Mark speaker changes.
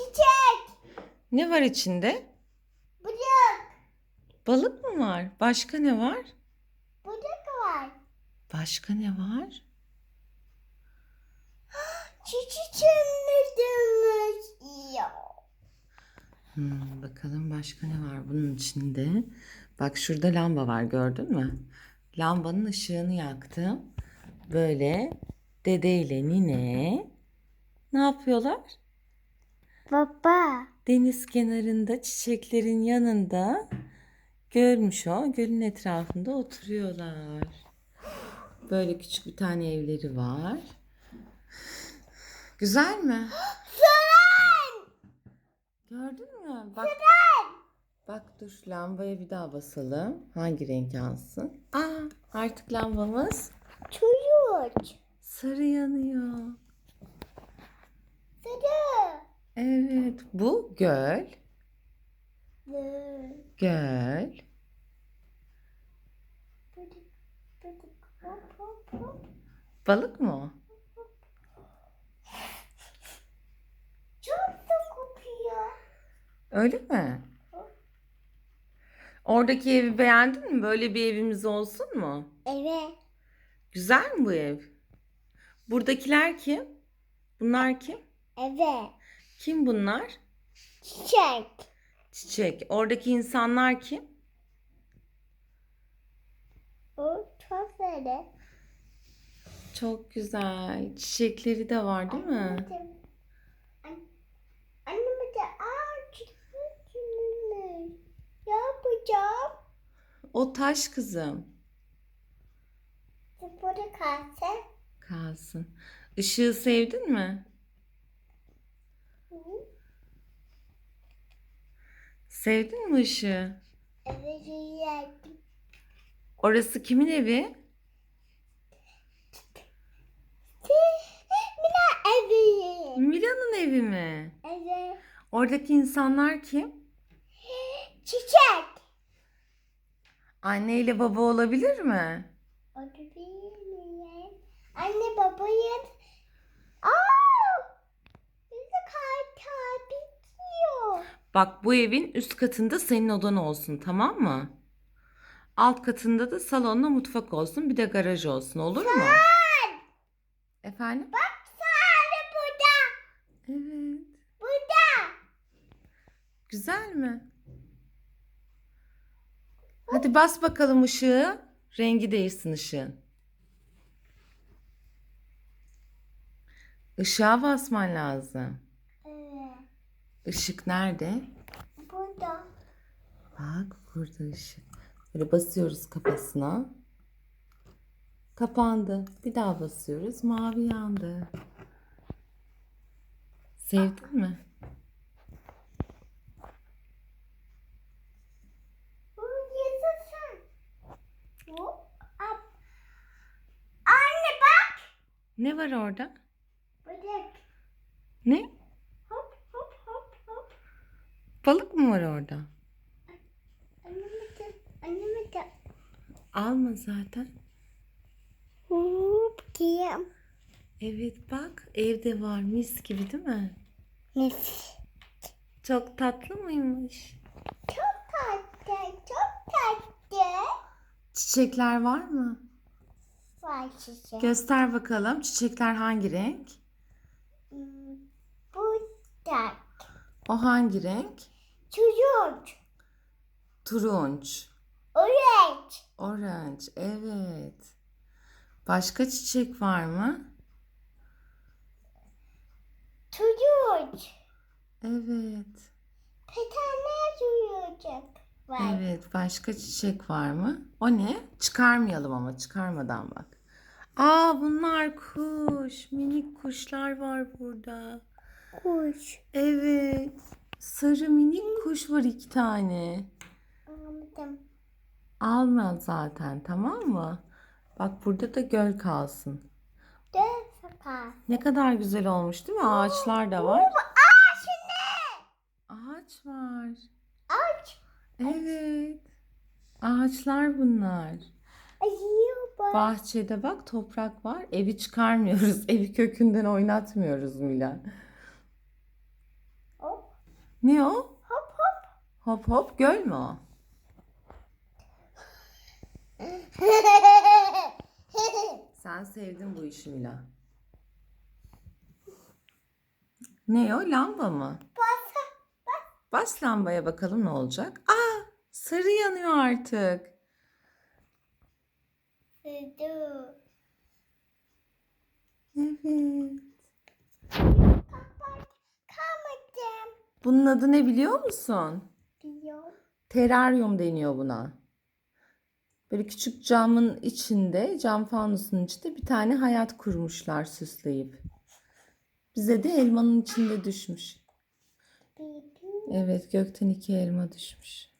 Speaker 1: Çiçek.
Speaker 2: Ne var içinde?
Speaker 1: Bıcak.
Speaker 2: Balık mı var? Başka ne var?
Speaker 1: Bıcak var.
Speaker 2: Başka ne var?
Speaker 1: Çiçek çömürdümüş. Ya.
Speaker 2: Hmm, bakalım başka ne var bunun içinde? Bak şurada lamba var gördün mü? Lambanın ışığını yaktım. Böyle dedeyle nine ne yapıyorlar?
Speaker 1: Baba.
Speaker 2: Deniz kenarında çiçeklerin yanında görmüş o gölün etrafında oturuyorlar. Böyle küçük bir tane evleri var. Güzel mi? Gördün mü? Bak. Bak dur lambaya bir daha basalım. Hangi renk yansın? Aa artık lambamız
Speaker 1: Çocuk.
Speaker 2: sarı yanıyor.
Speaker 1: Sarı.
Speaker 2: Evet bu göl. Göl. Balık mı o?
Speaker 1: Çok da kokuyor.
Speaker 2: Öyle mi? Oradaki evi beğendin mi? Böyle bir evimiz olsun mu?
Speaker 1: Evet.
Speaker 2: Güzel mi bu ev? Buradakiler kim? Bunlar kim?
Speaker 1: Evet.
Speaker 2: Kim bunlar?
Speaker 1: Çiçek.
Speaker 2: Çiçek. Oradaki insanlar kim?
Speaker 1: O sarı.
Speaker 2: Çok güzel. Çiçekleri de var değil mi?
Speaker 1: Anneme de ağaç Ne yapacağım?
Speaker 2: O taş kızım.
Speaker 1: Burada kalsa.
Speaker 2: Kalsın. Işığı sevdin mi? Sevdin mi ışığı?
Speaker 1: Evet yerdim.
Speaker 2: Orası kimin evi?
Speaker 1: Mina evi.
Speaker 2: Mila'nın evi mi?
Speaker 1: Evet.
Speaker 2: Oradaki insanlar kim?
Speaker 1: Çiçek.
Speaker 2: Anne ile baba olabilir mi?
Speaker 1: O da benim. Anne babayın. Aa!
Speaker 2: Bak bu evin üst katında senin odan olsun tamam mı? Alt katında da salonla mutfak olsun bir de garaj olsun olur mu? Efendim?
Speaker 1: Bak sarı burada.
Speaker 2: Evet.
Speaker 1: Burada.
Speaker 2: Güzel mi? Hadi bas bakalım ışığı. Rengi değişsin ışığın. Işığa basman lazım. Işık nerede?
Speaker 1: Burada.
Speaker 2: Bak burada ışık. Böyle basıyoruz kafasına. Kapandı. Bir daha basıyoruz. Mavi yandı. Sevdin mi? Ne var orada?
Speaker 1: Bırak.
Speaker 2: Ne?
Speaker 1: Hop hop hop hop.
Speaker 2: Balık mı var orada?
Speaker 1: Anneme de. Anneme de.
Speaker 2: Alma zaten.
Speaker 1: Hop diyeyim.
Speaker 2: Evet bak evde var mis gibi değil mi?
Speaker 1: Nefis.
Speaker 2: Çok tatlı mıymış?
Speaker 1: Çok tatlı. Çok tatlı.
Speaker 2: Çiçekler var mı?
Speaker 1: Var çiçek.
Speaker 2: Göster bakalım çiçekler hangi renk?
Speaker 1: Bu da.
Speaker 2: O hangi renk?
Speaker 1: Çocuk.
Speaker 2: Turunç.
Speaker 1: Orange.
Speaker 2: Orange evet. Başka çiçek var mı?
Speaker 1: Çocuk.
Speaker 2: Evet.
Speaker 1: Petane çocuk. Var.
Speaker 2: Evet başka çiçek var mı? O ne? Çıkarmayalım ama çıkarmadan bak. Aa bunlar kuş. Minik kuşlar var burada.
Speaker 1: Kuş.
Speaker 2: Evet. Sarı minik kuş var iki tane.
Speaker 1: Anladım.
Speaker 2: Alma zaten tamam mı? Bak burada da göl kalsın.
Speaker 1: Dön sakal.
Speaker 2: Ne kadar güzel olmuş değil mi? Ağaçlar da var.
Speaker 1: Ağaç ne?
Speaker 2: Ağaç var.
Speaker 1: Ağaç.
Speaker 2: Evet. Ağaçlar bunlar.
Speaker 1: Ayıyor bak.
Speaker 2: Bahçede bak toprak var. Evi çıkarmıyoruz. Evi kökünden oynatmıyoruz Mila. Ne o?
Speaker 1: Hop hop.
Speaker 2: Hop hop göl mü o? Sen sevdin bu işi Mila. Ne o? Lamba mı?
Speaker 1: Bas.
Speaker 2: Bas lambaya bakalım ne olacak. Aa, sarı yanıyor artık. Evet. Bunun adı ne biliyor musun?
Speaker 1: Diyor.
Speaker 2: Teraryum deniyor buna. Böyle küçük camın içinde, cam fanusun içinde bir tane hayat kurmuşlar süsleyip. Bize de elmanın içinde düşmüş. Evet, gökten iki elma düşmüş.